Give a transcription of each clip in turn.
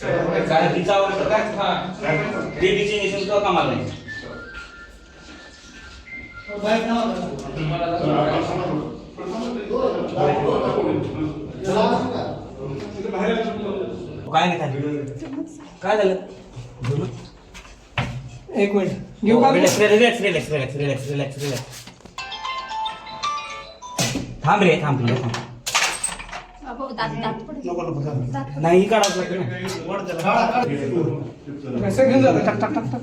काय तिचा आवडतं काय? बेबीची निशन तो कामाला नाही. काय नाही खाली काय झालं? एक मिनिट. घेऊ का? Relax relax relax relax relax relax थांब रे थांब रे थांब. अहो, दात दात पडले. दात नाही काढावं टक टक टक टक.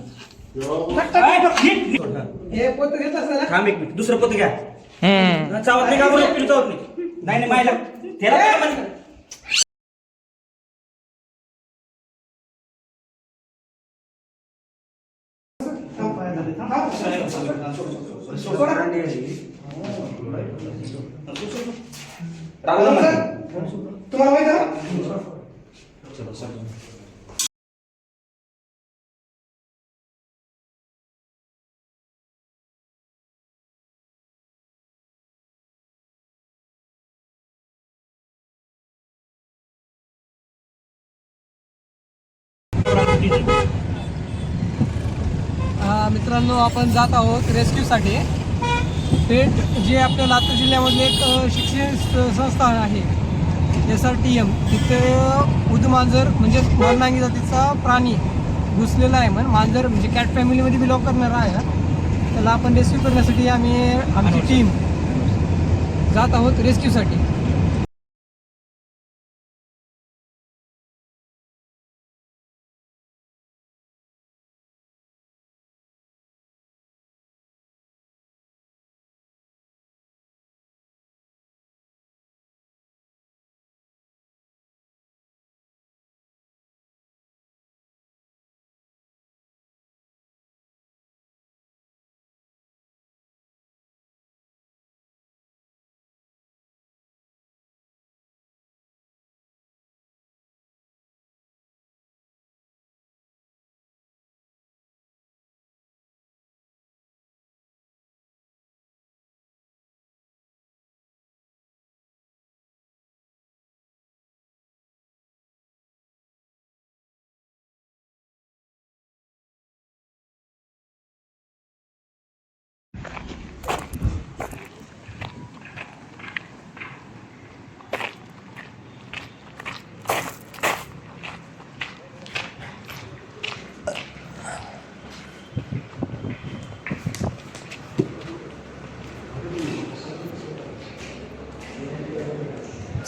हे पोत घेत थांब एक मिनिट दुसरं पोत घ्या. चावत नाही का बरं पिलं चावत नाही. नाही नाही मायला. त्याला काय माहिती? राहू दे मला. तुम्हाला माहीत आहे हा, मित्रांनो आपण जात आहोत रेस्क्यूसाठी. पेट जे आपल्या लातूर जिल्ह्यामधले एक शिक्षण संस्था आहे. एस आर टी एम तिथे उदमांजर म्हणजे मरनांगी जातीचा प्राणी घुसलेला आहे म्हण. मांजर म्हणजे कॅट फॅमिलीमध्ये बिलॉंग करणारा आहे. त्याला आपण रेस्क्यू करण्यासाठी आम्ही आमची टीम जात आहोत रेस्क्यूसाठी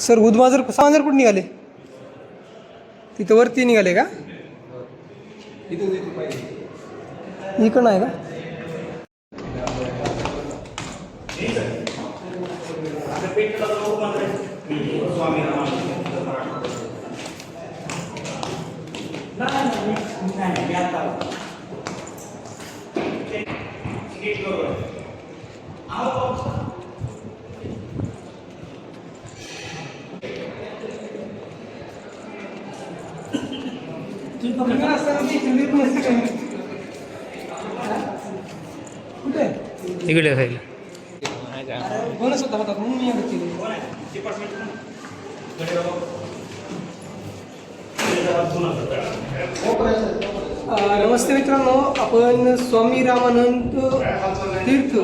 सर उदमाजर मांजर कुठे निघाले? तिथं वरती निघाले का? इकडं आहे का? इकडं असताना ती थंडी पण असते का? हा? कुठे तिकडे साईडला कोणच होता होता म्हणून मी नमस्ते मित्रांनो आपण स्वामी रामानंद तीर्थ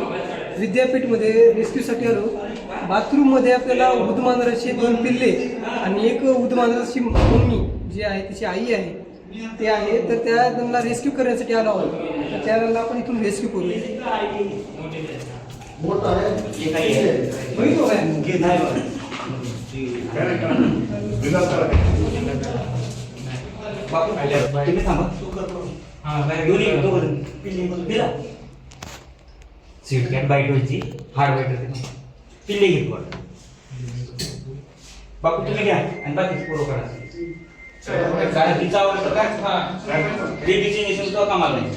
विद्यापीठमध्ये रेस्क्यूसाठी आलो. बाथरूममध्ये आपल्याला उदमांजराचे दोन पिल्ले आणि एक उदमांजराची मम्मी जी आहे तिची आई आहे. ते आहे तर त्या त्यांना रेस्क्यू करण्यासाठी आलो आहोत. तर त्याला आपण इथून रेस्क्यू करू बघितलं काय? सीट कॅट बाईट व्हायची हार्ड बाईट होते. पिल्ले घेत वर बापू तुम्ही घ्या. आणि बाकी पोरं करा. काय तिचा आवडतं काय? बेबीची निशन तो कामाला नाही.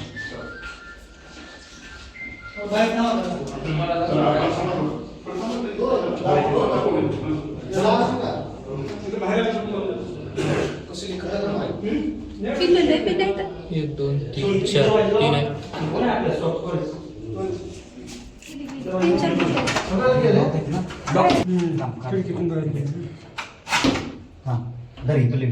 एक दोन तीन चार तीन आहे. बघायला. हां. धरी तुले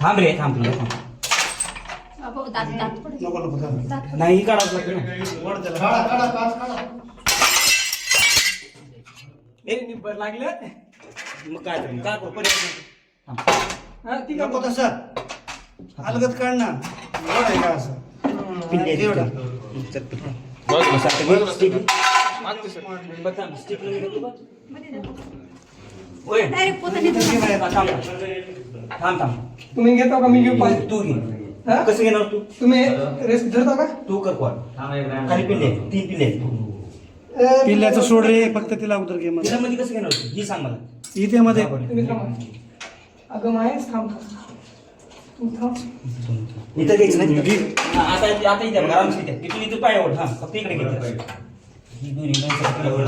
थांब रे तुला थांब. बाबा दात दात पडत नको नको चालेल. दात नाही काढावं लागतं ना वर त्याला. ए, निब्बर लागलं मग काय करू? काय करू? हा ती का नको तसं अलगत काढ ना वर आहे का असं पिल्ले आहेत एवढं. इथं. चल, पिल्ले. बस आता घे, stick घे. बघ, थांब, stick लावून. ओय. डायरेक्ट पोताने थांब, थांब. थांब, थांब. तुम्ही घेता का मी घेऊ पाहिजे तू घे हा? कसं घेणार तू? तुम्ही रेस्ट धरता का? तू कर कॉल खाली पिल्ले आहेत, तीन पिल्ले आहेत. पिल्ल्याचं सोड रे फक्त तिला अगोदर घे मला त्याच्यामध्ये कसं घेणार तू? ही सांग मला. इथे मध्ये. तुम्ही थांबा. अगं माहेस थांब तू थांब. इथं घ्यायचं नाही हा, आता आता इथे बघ, आरामशीर इथे. इथून इथं पाय ओढ हा. फक्त इकडे घे. ही दोन्ही.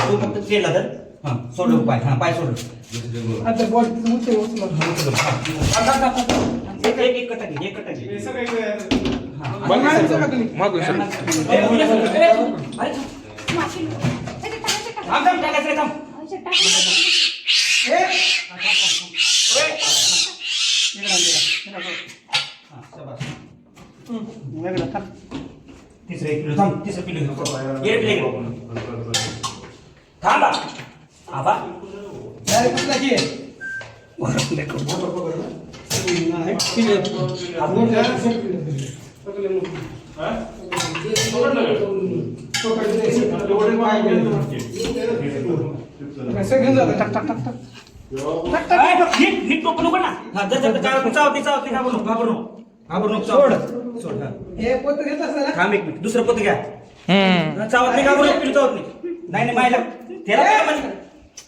तू फक्त केला तर. हा सोडलं पाय हा पाय सोडलं आता बॉडी उचल उचल थांब, थांब, थांब, थांब. एक एक एक एक कटा घे हा. माहेस का तुम्ही? ए, उद्या सोड. ए, अरे, थांब. थांब थांब टाकायचं रे, थांब. त्याच्यात टाकायचं का? ए, हा, शाबास. तिसरं एक किलो थांब. तिसरं किलो घे ये प्लेट थांबा ए, नीट नीट टोकू नको ना हा जर जर चाव चावती चावती घाबरू नको घाबरू नको घाबरू नको सोड. सोड हा. हे पोत घेत असं ना थांब एक मिनिट. दुसरं पोत घ्या. चावत नाही घाबरू चावत नाही. नाही नाही मायला. त्याला काय म्हणजे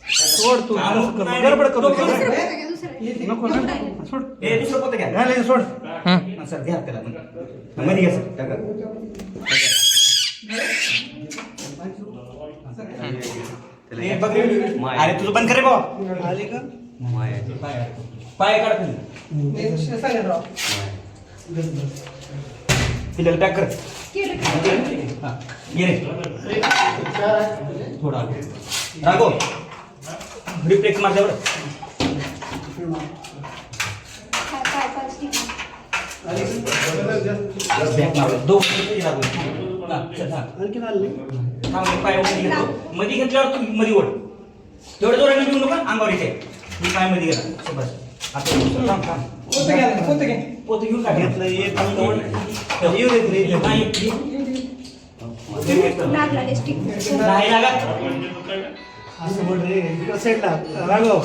सोड तू हा, असं कर. नाही, गडबड करू टोकू नका. नको. दुसरं पोतं घ्या, दुसरं. हे ते- नको ना सोड ए दुसरं पोत घ्या घालायचं सोड हा, सर घ्या त्याला हा, मध्ये घ्या सर टाका. ए, बघ रे. अरे तुझं बंद करे बाबा आली का पाय काढ तुम्ही हे सांगा राव पिल्याला पॅक कर। केलं का? हा, ये रे थोडा रागो रिफ्लेक्स मार तेवढं काय काय काय ठीक आहे. बॅक मार. दोन मिनिटं रागो हा, चल, हा. आणखीन आली नाही? थांब, मी पायमध्ये घेतो. मध्ये घेतल्यावर तू मध्ये ओढ. तेवढं जोराने घेऊ नका अंगावर येते मी पायमध्ये गेला. आता थांब पोत घ्या पोत घे पोत घेऊन टाक घेतलं एक. येऊ देत हा, लिपस्टिक. नाही लागत. असं बोल रे इकडं साईडला राघव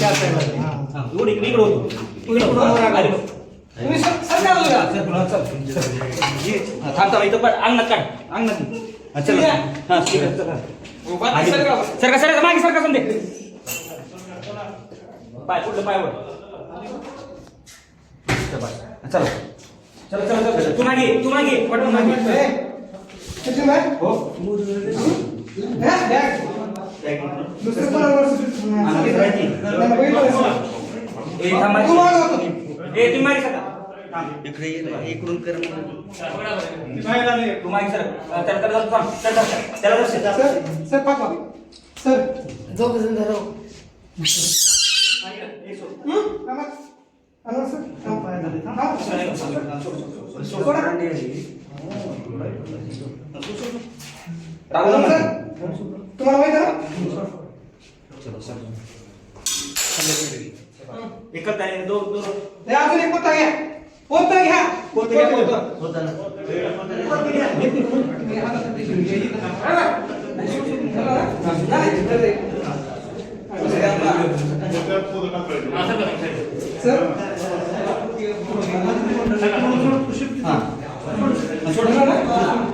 चार साईडला हा हा, ओढ इकडे इकडे होतो. इकडे होतो. आली बघ. तुम्ही सर सरकार आलो का चल, पुन्हा चल. चल. ये. हा, थांब थांब इथं पण अंगणात काढ. अंगणात. हा, चल. हा ठीक आहे. चल, हा. बाकी सरकार सरका सरका मागे सरका समजे पाय कुठलं पाय वर. चला चला. चला चला चला. तू मागे तू मागे पटकन मागे ए, किती? हो. हा, बॅग. दुसरं कोणावर सुटत नाही. नाही, ना. ए थांब. तू तुम्ही मागे सरका थांब. इकडून कर तू मागे सर. सर. सर पाठवा सर. हं? थांबा, सर. सोडा. ना. तुम्हाला माहिती आहे? ना एकच आहे दोन दोन. हे अजून एक पोता घ्या. पोता घ्या. पोतं घ्या, पोतं. मी हातात देशील. हे. ना?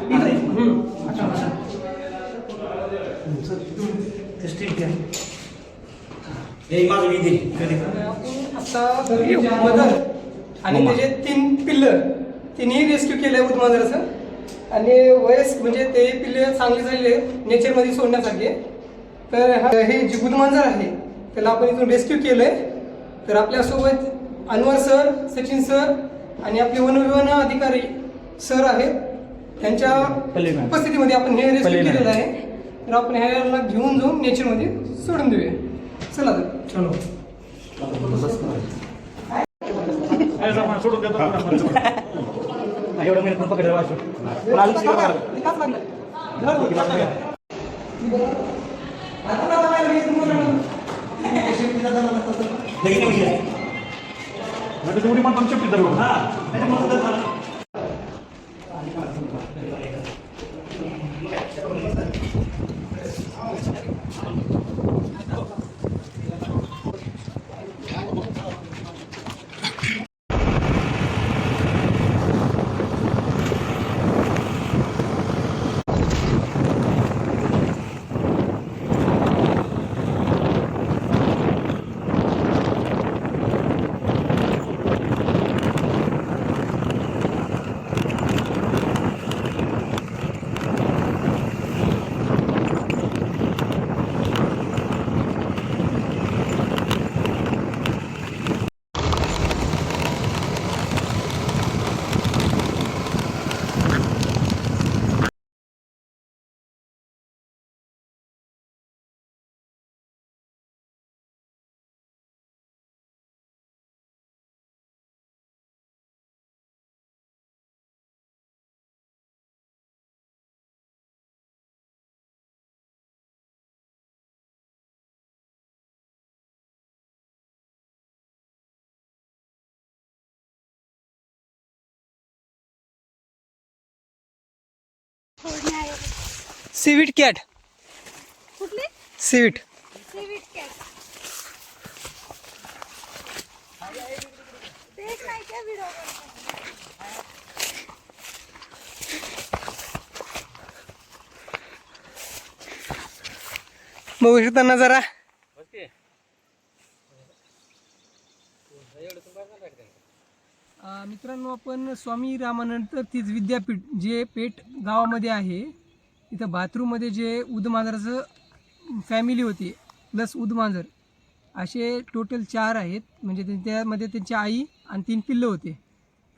हा माझं मी कधी? आता मदर आणि त्याचे तीन पिल्लर. तिन्ही रेस्क्यू केले उदमांजराचं आणि वयस म्हणजे ते पिल्ले चांगले झालेले नेचरमध्ये सोडण्यासाठी तर हा- हे जे गुदमांजर आहे त्याला आपण इथून रेस्क्यू केलं आहे तर आपल्यासोबत अनवर सर सचिन सर आणि आपले वनविभाग अधिकारी सर आहेत. त्यांच्या. उपस्थितीमध्ये आपण हे रेस्क्यू. केलेलं आहे. तर आपण ह्याला घेऊन जाऊन नेचरमध्ये सोडून देऊया. चला तर चलो. एवढं महिन्यात पण पकडलं हा. पण सिविट कॅट. कुठली? सिविट. Civet cat. बघू शकता नजारा अं, मित्रांनो आपण स्वामी रामानंद तीज विद्यापीठ जे पेठ गावामध्ये आहे इथं बाथरूममध्ये जे उदमांजराचं फॅमिली होती प्लस उदमांजर असे टोटल चार आहेत. म्हणजे त्यामध्ये त्यांची आई आणि तीन पिल्लं होते.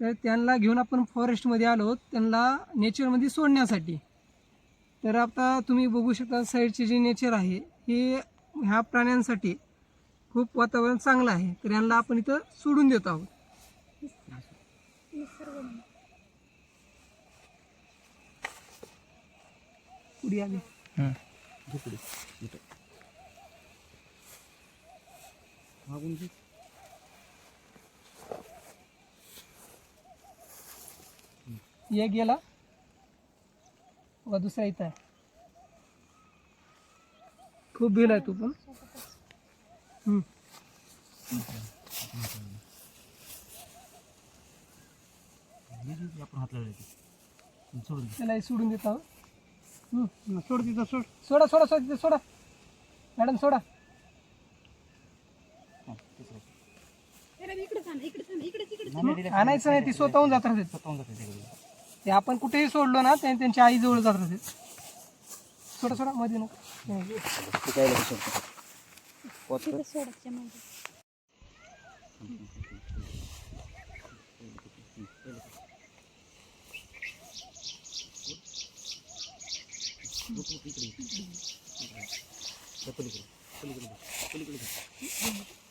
तर त्यांना घेऊन आपण फॉरेस्टमध्ये आलो त्यांना नेचरमध्ये सोडण्यासाठी. तर आता तुम्ही बघू शकता साईडचे जे नेचर आहे हे ह्या प्राण्यांसाठी खूप वातावरण चांगलं आहे. तर यांना आपण इथं सोडून देत आहोत. पुढे आली एक गेला बघा दुसरा इथं आहे खूप बिल आहे तू पण हम्म. आपण हात लावले ते. सोडून दे. त्याला हे सोडून देत आहोत हम्म. सोड तिथं सोड. सोडा सोडा सोडा तिथे सोडा. मॅडम सोडा. आणायचं नाही ती स्वतःहून जात राहते. ते आपण कुठेही सोडलो ना ते त्यांच्या आईजवळ जात राहते. सोडा सोडा मध्ये नको. काय लगेच सोडतं. पोच कर. तिथे सोडायच्या मध्ये त्या पलीकडे पलीकडे बघ. पलीकडे बघ.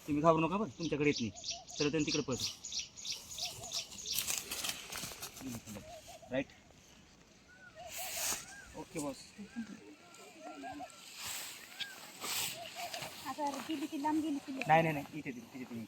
तुम्ही घाबरू नका बरं तुमच्याकडे येत नाही. तर त्यांनी तिकडे पळतो. राईट ओके बॉस नाही नाही नाही इथे तिथे तिथे तुम्ही